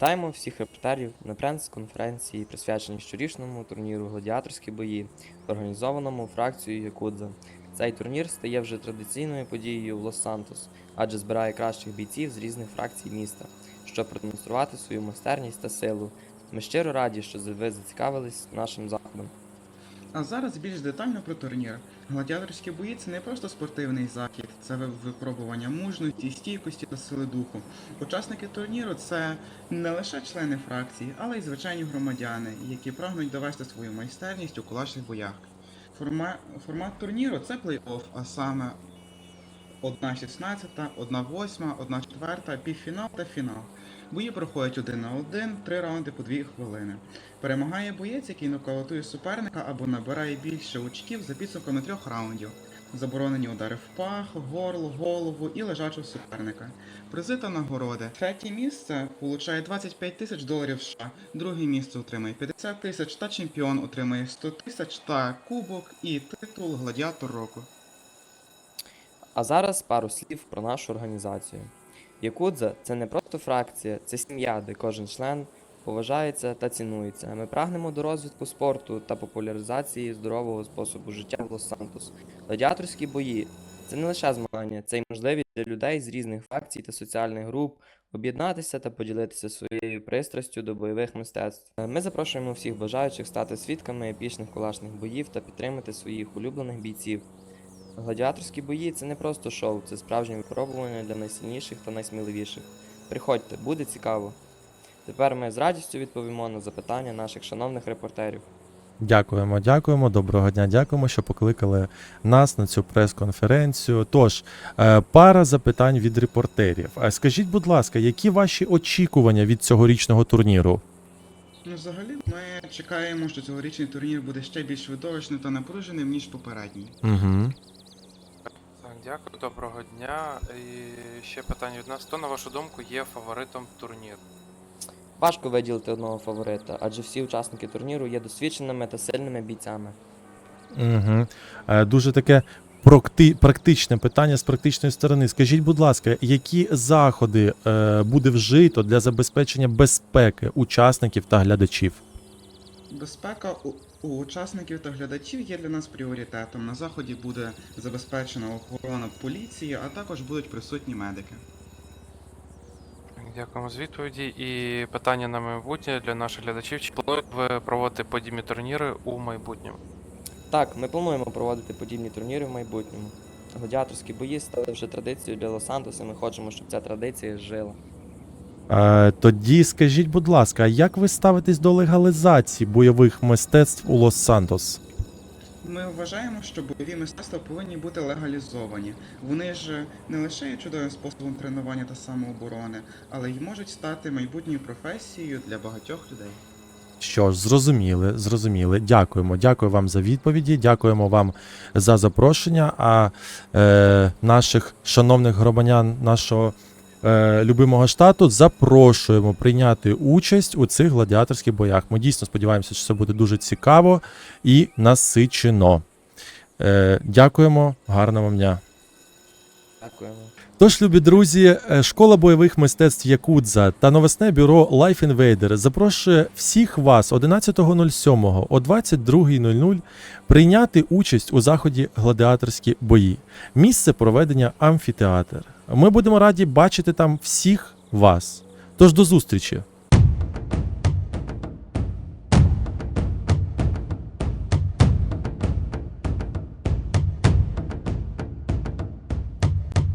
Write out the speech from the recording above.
Вітаємо всіх репортерів на прес-конференції, присвяченій щорічному турніру Гладіаторські бої, організованому фракцією Якудза. Цей турнір стає вже традиційною подією в Лос-Сантос, адже збирає кращих бійців з різних фракцій міста, щоб продемонструвати свою майстерність та силу. Ми щиро раді, що ви зацікавились нашим заходом. А зараз більш детально про турнір. Гладіаторські бої це не просто спортивний захід, це випробування мужності, стійкості та сили духу. Учасники турніру це не лише члени фракції, але й звичайні громадяни, які прагнуть довести свою майстерність у кулачних боях. Форма... Формат турніру це плей-офф, а саме 1-16, 1-8, 1-4, півфінал та фінал. Бої проходять один на один, три раунди по дві хвилини. Перемагає боєць, який нокаутує суперника або набирає більше очків за підсумками трьох раундів. Заборонені удари в пах, горло, голову і лежачого суперника. Призи та нагороди. Третє місце получає 25 тисяч доларів США, друге місце отримає 50 тисяч та чемпіон отримає 100 тисяч та кубок і титул Гладіатор року. А зараз пару слів про нашу організацію. Якудза це не просто фракція, це сім'я, де кожен член поважається та цінується. Ми прагнемо до розвитку спорту та популяризації здорового способу життя в Лос-Сантос. Гладіаторські бої це не лише змагання, це й можливість для людей з різних фракцій та соціальних груп об'єднатися та поділитися своєю пристрастю до бойових мистецтв. Ми запрошуємо всіх бажаючих стати свідками епічних кулачних боїв та підтримати своїх улюблених бійців. Гладіаторські бої це не просто шоу, це справжнє випробування для найсильніших та найсміливіших. Приходьте, буде цікаво. Тепер ми з радістю відповімо на запитання наших шановних репортерів. Дякуємо, дякуємо. Доброго дня, дякуємо, що покликали нас на цю прес-конференцію. Тож, е, пара запитань від репортерів. Е, Скажіть, будь ласка, які ваші очікування від цьогорічного турніру? Ну, взагалі, ми чекаємо, що цьогорічний турнір буде ще більш видовищним та напруженим, ніж попередній. Угу. Дякую, доброго дня. І ще питання від нас. Хто, на вашу думку, є фаворитом турніру? Важко виділити одного фаворита, адже всі учасники турніру є досвідченими та сильними бійцями. Угу. Е, Дуже таке практи- практичне питання з практичної сторони. Скажіть, будь ласка, які заходи е, буде вжито для забезпечення безпеки учасників та глядачів? Безпека у, у учасників та глядачів є для нас пріоритетом. На заході буде забезпечена охорона поліції, а також будуть присутні медики. Дякуємо за відповіді. І питання на майбутнє для наших глядачів. Чи плануєте ви проводити подібні турніри у майбутньому? Так, ми плануємо проводити подібні турніри в майбутньому. Гладіаторські бої стали вже традицією для Лос-Сантоса, ми хочемо, щоб ця традиція жила. Е, Тоді скажіть, будь ласка, як ви ставитесь до легалізації бойових мистецтв у Лос-Сантос? Ми вважаємо, що бойові мистецтва повинні бути легалізовані. Вони ж не лише є чудовим способом тренування та самооборони, але й можуть стати майбутньою професією для багатьох людей. Що ж, зрозуміли, зрозуміли. Дякуємо. Дякую вам за відповіді. Дякуємо вам за запрошення. А е, наших шановних громадян нашого е, любимого штату запрошуємо прийняти участь у цих гладіаторських боях. Ми дійсно сподіваємося, що це буде дуже цікаво і насичено. Е, дякуємо, гарного вам дня. Дякуємо. Тож, любі друзі, е, школа бойових мистецтв Якудза та новосне бюро Life Invader запрошує всіх вас 11.07 о 22.00 прийняти участь у заході гладіаторські бої. Місце проведення амфітеатр. Ми будемо раді бачити там всіх вас. Тож до зустрічі!